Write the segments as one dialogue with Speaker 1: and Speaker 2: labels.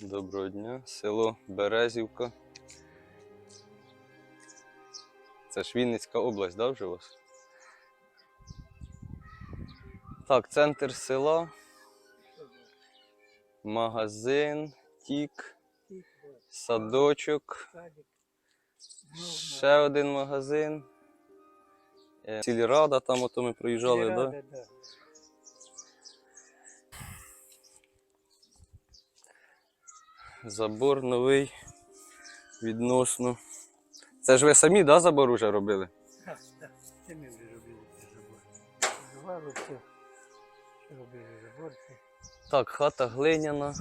Speaker 1: Доброго дня. Село Березівка. Це ж Вінницька область, да, вже у вас? Так, центр села. Магазин, тік, садочок. Ще один магазин. Е, Сільрада, там ото ми проїжджали, так? Да? Забор новий відносно. Це ж ви самі, да, забор уже робили?
Speaker 2: Так, так, це ми вже робили цей забор. Забору все. Робили забор.
Speaker 1: Так, хата глиняна.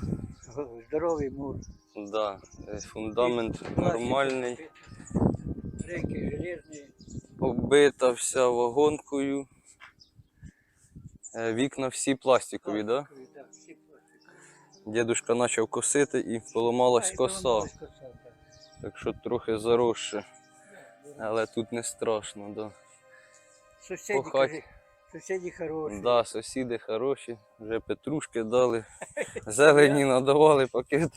Speaker 2: Здоровий мур.
Speaker 1: Да, е, фундамент нормальний.
Speaker 2: Рейки железні.
Speaker 1: Оббита вся вагонкою. Е, Вікна всі пластикові,
Speaker 2: пластикові, да.
Speaker 1: Дідушка почав косити і поламалась коса.
Speaker 2: так.
Speaker 1: Що трохи заросше. Але тут не страшно, да.
Speaker 2: Сусіді,
Speaker 1: По
Speaker 2: кажи, сусіді хороші.
Speaker 1: Да, сусіди хороші, вже петрушки дали, зелені надавали пакет.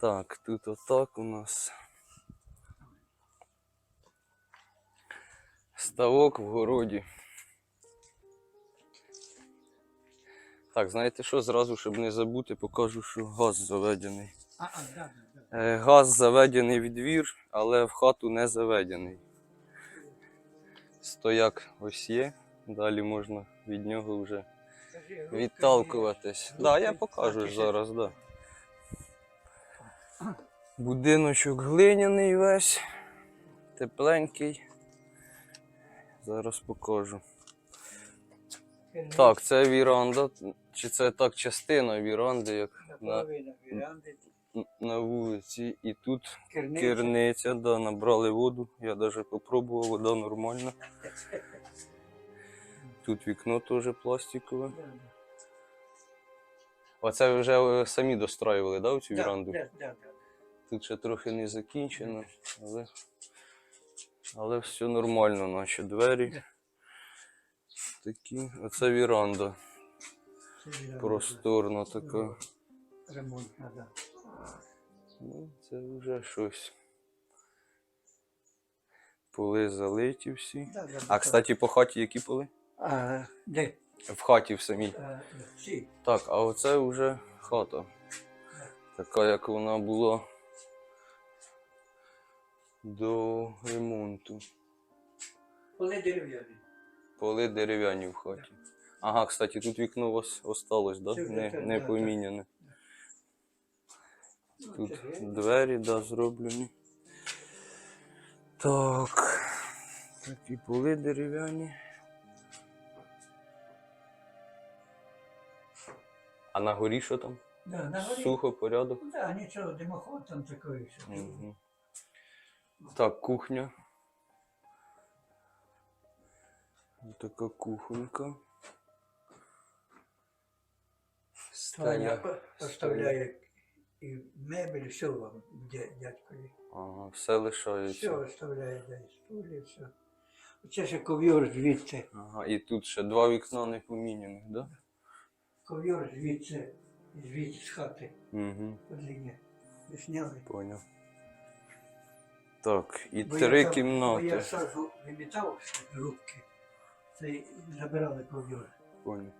Speaker 1: Так, тут отак у нас. Ставок в городі. Так, знаєте що, зразу, щоб не забути, покажу, що газ заведений.
Speaker 2: А, а, да, да.
Speaker 1: Е, Газ заведений в двір, але в хату не заведений. Стояк ось є, далі можна від нього вже відталкуватись. Так, да, я покажу ж зараз, так. Да. Будиночок глиняний весь, тепленький. Зараз покажу. Так, це віранда. Чи це так частина віранди, як на,
Speaker 2: віранди.
Speaker 1: на вулиці. І тут
Speaker 2: Керниця.
Speaker 1: Керниця, да, набрали воду. Я навіть попробував, вода нормальна. Тут вікно теж пластикове. Оце ви вже е, самі достроювали, да, цю віранду?
Speaker 2: да, да, да.
Speaker 1: Тут ще трохи не закінчено, але, але все нормально, наші двері. Такі. Оце віранда. Просторна така.
Speaker 2: Ремонтна, да.
Speaker 1: Ну, це вже щось. Поли залиті всі. А, кстати, по хаті які поли?
Speaker 2: А, де?
Speaker 1: В хаті в самій. Так, а оце вже хата. Така, як вона була до ремонту.
Speaker 2: Коли дерев'яні.
Speaker 1: Поли дерев'яні в хаті. Ага, кстати, тут вікно у вас осталось, да? Не,
Speaker 2: так,
Speaker 1: не поміняне. Тут двері, да, зроблені. Так. Такі поли дерев'яні. А на горі що там?
Speaker 2: Да, на горі.
Speaker 1: Сухо, порядок.
Speaker 2: Ну, да, нічого, димоход там такий. що ти-
Speaker 1: Так, кухня. Така кухонька.
Speaker 2: Таня оставляє і мебель, все вам, дядькові.
Speaker 1: Ага, все лишається.
Speaker 2: Все оставляє, і стулі, все. Оце ще ков'йор звідси.
Speaker 1: Ага, і тут ще два вікна не поміняних, да?
Speaker 2: Ков'йор звідси, звідси з хати.
Speaker 1: Угу,
Speaker 2: Подління. Сняли.
Speaker 1: поняв. Так, і
Speaker 2: Бо
Speaker 1: три
Speaker 2: я сам- Бо я
Speaker 1: кімнати.
Speaker 2: сажу вимітав рубки. Це забирали ков'йор.
Speaker 1: Поняв.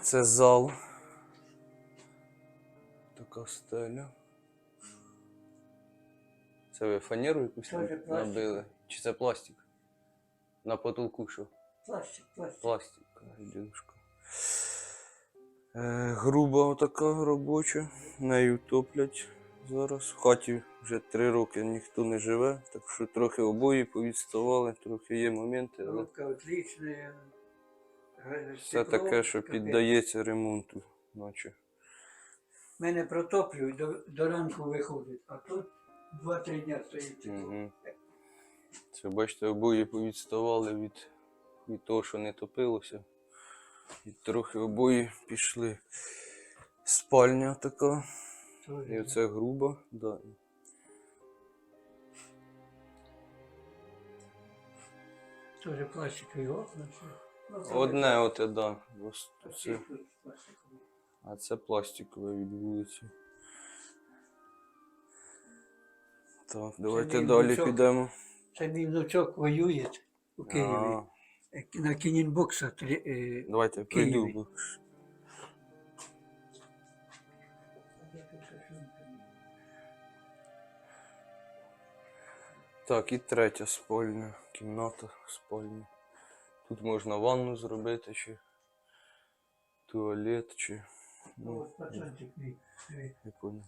Speaker 1: Це зал. Така стеля. Це ви фанеру якусь
Speaker 2: вже пластик.
Speaker 1: набили? Чи це пластик? На потолку що?
Speaker 2: Пластик, пластик.
Speaker 1: Пластик, дідушка. Е, груба така робоча. Нею топлять зараз. В хаті вже три роки ніхто не живе, так що трохи обої повідставали, трохи є моменти, але
Speaker 2: Рубка отлична.
Speaker 1: все таке, що піддається ремонту, наче.
Speaker 2: Мене протоплюють, до, до ранку виходить, а тут 2-3 дня стоїть.
Speaker 1: Угу. Це бачите, обої повідставали від, від того, що не топилося. І трохи обої пішли. Спальня така.
Speaker 2: Тоже,
Speaker 1: І оце груба, да.
Speaker 2: Тоже пластикові окна. Ну,
Speaker 1: Одне оте, да. Ось Це. А це пластикове від вулиці. Так, давайте
Speaker 2: мій
Speaker 1: далі
Speaker 2: внучок.
Speaker 1: підемо.
Speaker 2: Це мій внучок воює у Києві.
Speaker 1: А,
Speaker 2: Е, На кінінбокса. е,
Speaker 1: давайте
Speaker 2: Києві.
Speaker 1: прийду. бо- Так, і третя спальня, кімната спальня. Тут можна ванну зробити, чи туалет, чи. Ну,
Speaker 2: мій.
Speaker 1: не понял.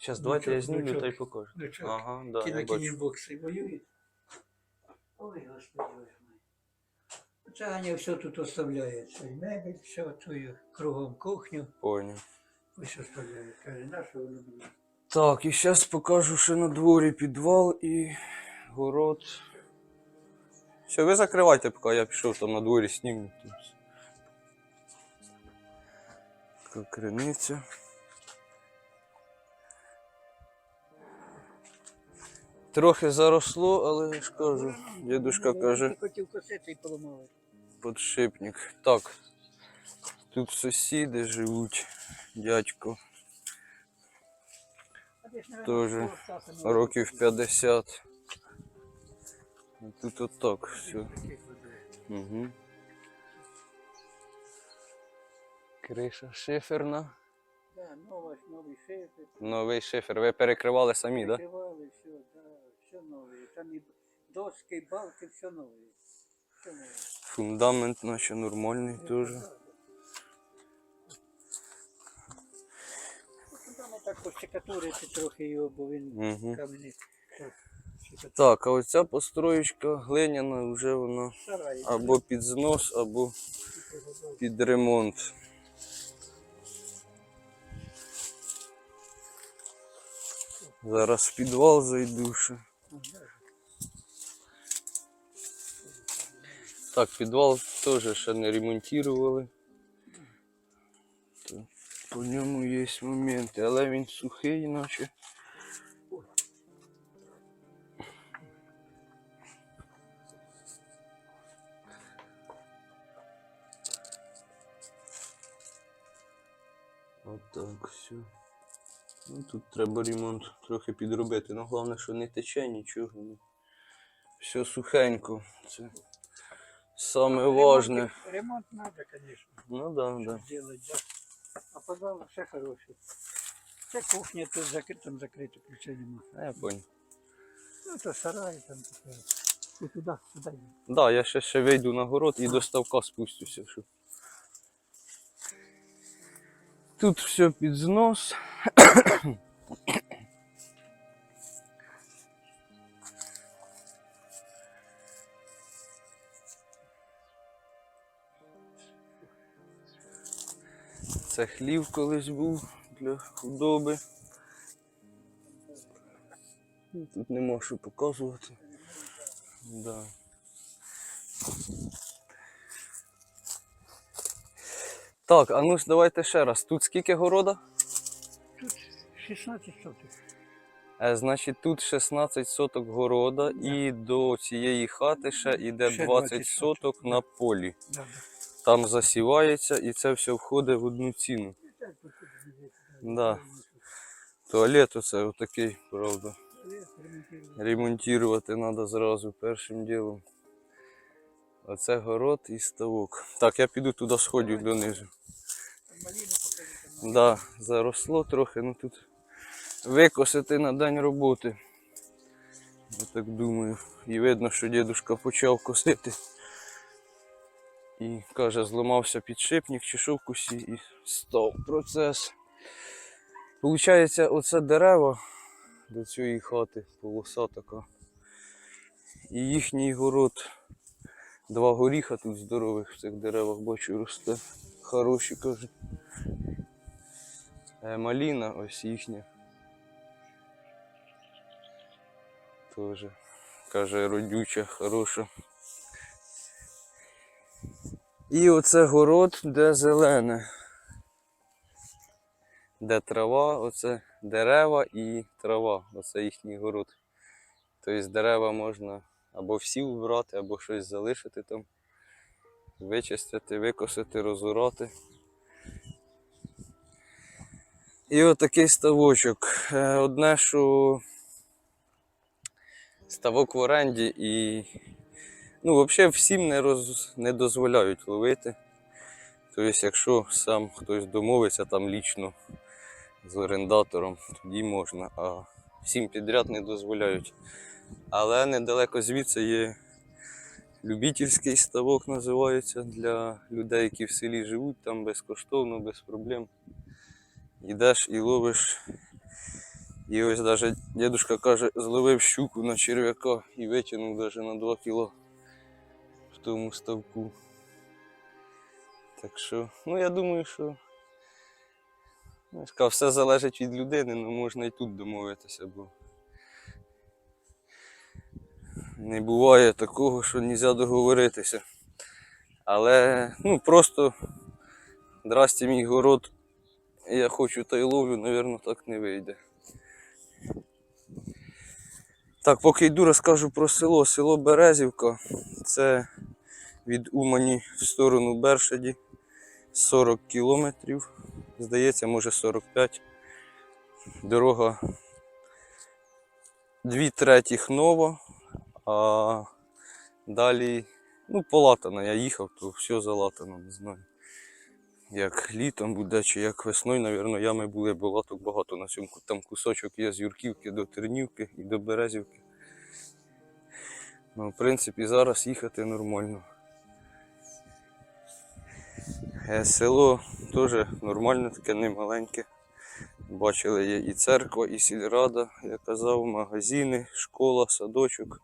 Speaker 1: Зараз давайте я
Speaker 2: Внучок,
Speaker 1: знімлю та й покажу. Ага, да, я бачу.
Speaker 2: кінінбоксі воює. Ой, господи, ой, мой. Це Аня все тут оставляє. Цей мебель, все твою кругом кухню.
Speaker 1: Понял.
Speaker 2: Ось оставляє. Каже, на що воно?
Speaker 1: Так, і зараз покажу, що на дворі підвал і город. Все, ви закривайте, поки я пішов там на дворі сніму. Тут. Криниця. Трохи заросло, але я ж кажу, дідушка каже,
Speaker 2: хотів косити і поламали.
Speaker 1: подшипник. Так, тут сусіди живуть, дядько, Тоже років 50. Тут отак все. Угу. Криша шиферна.
Speaker 2: Да, новий шифер.
Speaker 1: Новий шифер. Ви перекривали самі, так? Да?
Speaker 2: Все, да, все нове. Там і доски, і балки, все нове. Все нове.
Speaker 1: Фундамент наче нормальний теж.
Speaker 2: Там так пощекатурити трохи його, бо він
Speaker 1: Угу.
Speaker 2: кам'яний. Так,
Speaker 1: Так, а оця построєчка глиняна вже вона
Speaker 2: Сарай.
Speaker 1: або під знос, або під ремонт. Зараз в підвал зайду ще. Так, підвал теж ще не ремонтували. То По ньому є моменти, але він сухий, наче. Отак все. Ну, тут треба ремонт трохи підробити. Ну, головне, що не тече нічого. Ну. Все сухенько. Це саме важне.
Speaker 2: Ремонт надо, конечно.
Speaker 1: Ну да, да.
Speaker 2: Сделать, да. А подвал все хороший. Це кухня тут закрита, там закрита, ключей нема.
Speaker 1: А, Я понял.
Speaker 2: Ну, то сарай там таке. Туди, туди. йди.
Speaker 1: Да, я ще, ще вийду на город і до ставка спустюся. Щоб... Тут все під знос. Це хлів колись був для худоби. Тут нема що показувати. Да. Так, а ну ж давайте ще раз. Тут скільки города?
Speaker 2: Тут 16 соток.
Speaker 1: Е, значить, тут 16 соток города і до цієї хати ще йде
Speaker 2: Ще
Speaker 1: 20
Speaker 2: 20
Speaker 1: соток на полі.
Speaker 2: Да, да.
Speaker 1: Там засівається і це все входить в одну ціну.
Speaker 2: Так,
Speaker 1: Да. Туалет оце отакий, правда. Ремонтувати треба зразу першим ділом. Оце город і ставок. Так, я піду туди сходю донизу. Да, заросло трохи, ну тут викосити на день роботи. Я так думаю. І видно, що дідушка почав косити. І каже, зламався підшипник чи що в кусі і став процес. Получається, оце дерева до цієї хати, полоса така. І їхній город. Два горіха тут здорових в цих деревах бачу росте. Хороші кажуть. Е, Маліна ось їхня. Тоже. Каже, родюча, хороша. І оце город, де зелене. Де трава, оце дерева і трава. Оце їхній город. Тобто дерева можна або всі вбрати, або щось залишити там. Вичистити, викосити, розорати. І отакий ставочок. Е, Одне, що ставок в оренді і. Ну, взагалі всім не, роз... не дозволяють ловити. Тобто, якщо сам хтось домовиться там лічно з орендатором, тоді можна, а всім підряд не дозволяють. Але недалеко звідси є любительський ставок, називається для людей, які в селі живуть, там безкоштовно, без проблем. Йдеш і ловиш. І ось навіть дідусь каже, зловив щуку на черв'яка і витягнув навіть на 2 кіло в тому ставку. Так що, ну я думаю, що ну, все залежить від людини, але можна і тут домовитися, бо не буває такого, що не можна договоритися. Але ну просто здрасте мій город, я хочу та й ловлю, напевно, так не вийде. Так, поки йду, розкажу про село. Село Березівка. Це від Умані в сторону Бершаді 40 кілометрів. Здається, може 45. Дорога 2 третіх нова, а далі, ну, полатана. Я їхав, то все залатано, не знаю. Як літом буде, чи як весною, напевно, ями були, бо латок багато на цьому. Там кусочок є з Юрківки до Тернівки і до Березівки. Ну, в принципі, зараз їхати нормально. Е, Село теж нормальне, таке немаленьке. Бачили, є і церква, і сільрада, я казав, магазини, школа, садочок.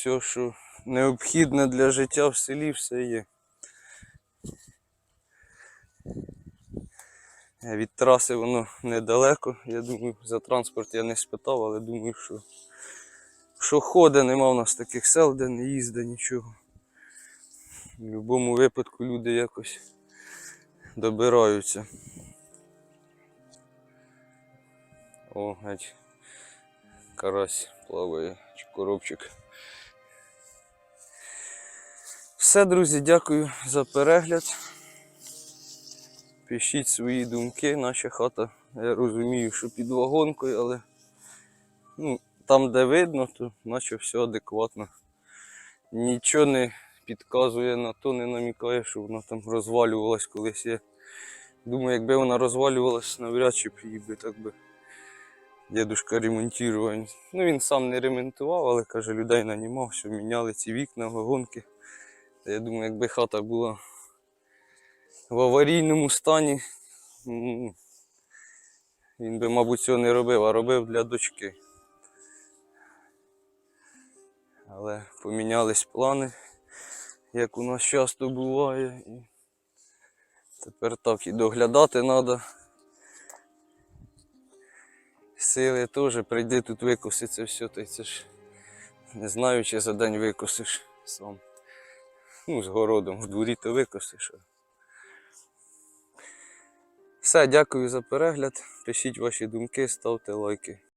Speaker 1: Все, що необхідне для життя в селі, все є. Е, Від траси воно недалеко. Я думаю, за транспорт я не спитав, але думаю, що, що ходить, нема в нас таких сел, де не їздить нічого. В будь-якому випадку люди якось добираються. О, геть карась плаває, чи коробчик. Все, друзі, дякую за перегляд. Пишіть свої думки. Наша хата, я розумію, що під вагонкою, але ну, там, де видно, то наче все адекватно. Нічого не підказує на то, не намікає, що вона там розвалювалась колись. Я думаю, якби вона розвалювалась, навряд чи б її би так би дідушка ремонтував. Ну він сам не ремонтував, але каже, людей нанімав, що міняли ці вікна, вагонки. Я думаю, якби хата була в аварійному стані, він би, мабуть, цього не робив, а робив для дочки. Але помінялись плани, як у нас часто буває. І тепер так і доглядати треба. Сили теж прийди тут викоси це все, та це ж не знаю, чи за день викосиш сам. Ну, з городом в дворі то викосиш. все, дякую за перегляд. Пишіть ваші думки, ставте лайки.